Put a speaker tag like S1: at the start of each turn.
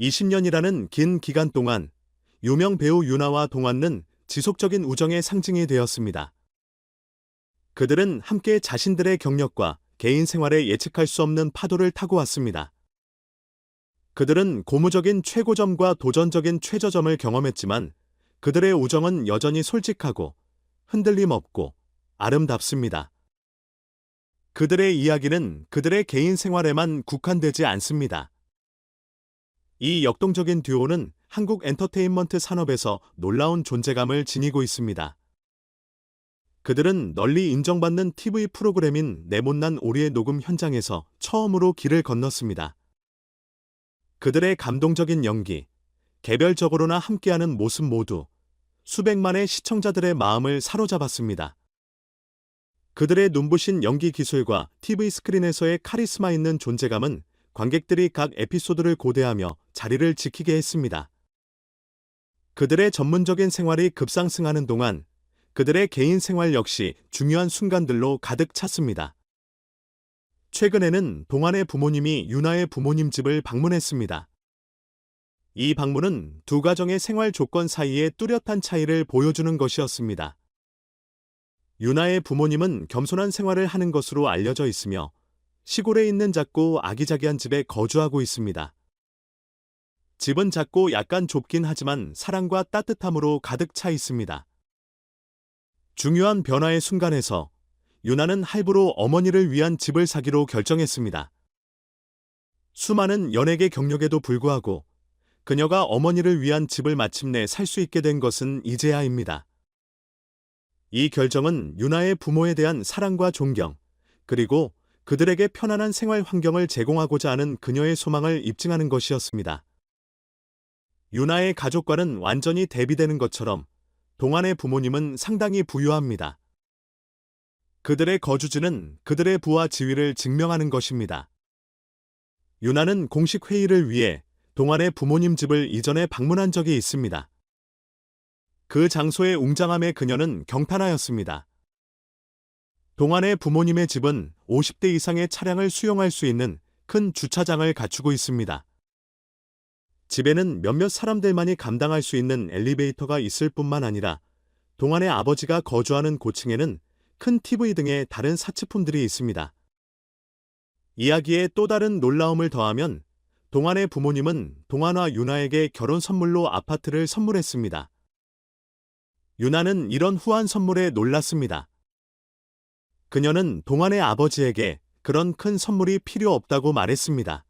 S1: 20년이라는 긴 기간 동안 유명 배우 유나와 동안은 지속적인 우정의 상징이 되었습니다. 그들은 함께 자신들의 경력과 개인 생활에 예측할 수 없는 파도를 타고 왔습니다. 그들은 고무적인 최고점과 도전적인 최저점을 경험했지만 그들의 우정은 여전히 솔직하고 흔들림 없고 아름답습니다. 그들의 이야기는 그들의 개인 생활에만 국한되지 않습니다. 이 역동적인 듀오는 한국 엔터테인먼트 산업에서 놀라운 존재감을 지니고 있습니다. 그들은 널리 인정받는 TV 프로그램인 내못난 오리의 녹음 현장에서 처음으로 길을 건넜습니다. 그들의 감동적인 연기, 개별적으로나 함께하는 모습 모두 수백만의 시청자들의 마음을 사로잡았습니다. 그들의 눈부신 연기 기술과 TV 스크린에서의 카리스마 있는 존재감은 관객들이 각 에피소드를 고대하며 자리를 지키게 했습니다. 그들의 전문적인 생활이 급상승하는 동안 그들의 개인 생활 역시 중요한 순간들로 가득 찼습니다. 최근에는 동안의 부모님이 유나의 부모님 집을 방문했습니다. 이 방문은 두 가정의 생활 조건 사이의 뚜렷한 차이를 보여주는 것이었습니다. 유나의 부모님은 겸손한 생활을 하는 것으로 알려져 있으며 시골에 있는 작고 아기자기한 집에 거주하고 있습니다. 집은 작고 약간 좁긴 하지만 사랑과 따뜻함으로 가득 차 있습니다. 중요한 변화의 순간에서 유나는 할부로 어머니를 위한 집을 사기로 결정했습니다. 수많은 연예계 경력에도 불구하고 그녀가 어머니를 위한 집을 마침내 살 수 있게 된 것은 이제야입니다. 이 결정은 유나의 부모에 대한 사랑과 존경, 그리고 그들에게 편안한 생활 환경을 제공하고자 하는 그녀의 소망을 입증하는 것이었습니다. 유나의 가족과는 완전히 대비되는 것처럼 동안의 부모님은 상당히 부유합니다. 그들의 거주지는 그들의 부와 지위를 증명하는 것입니다. 유나는 공식 회의를 위해 동안의 부모님 집을 이전에 방문한 적이 있습니다. 그 장소의 웅장함에 그녀는 경탄하였습니다. 동안의 부모님의 집은 50대 이상의 차량을 수용할 수 있는 큰 주차장을 갖추고 있습니다. 집에는 몇몇 사람들만이 감당할 수 있는 엘리베이터가 있을 뿐만 아니라 동안의 아버지가 거주하는 고층에는 큰 TV 등의 다른 사치품들이 있습니다. 이야기에 또 다른 놀라움을 더하면 동안의 부모님은 동안과 유나에게 결혼 선물로 아파트를 선물했습니다. 유나는 이런 후한 선물에 놀랐습니다. 그녀는 동안의 아버지에게 그런 큰 선물이 필요 없다고 말했습니다.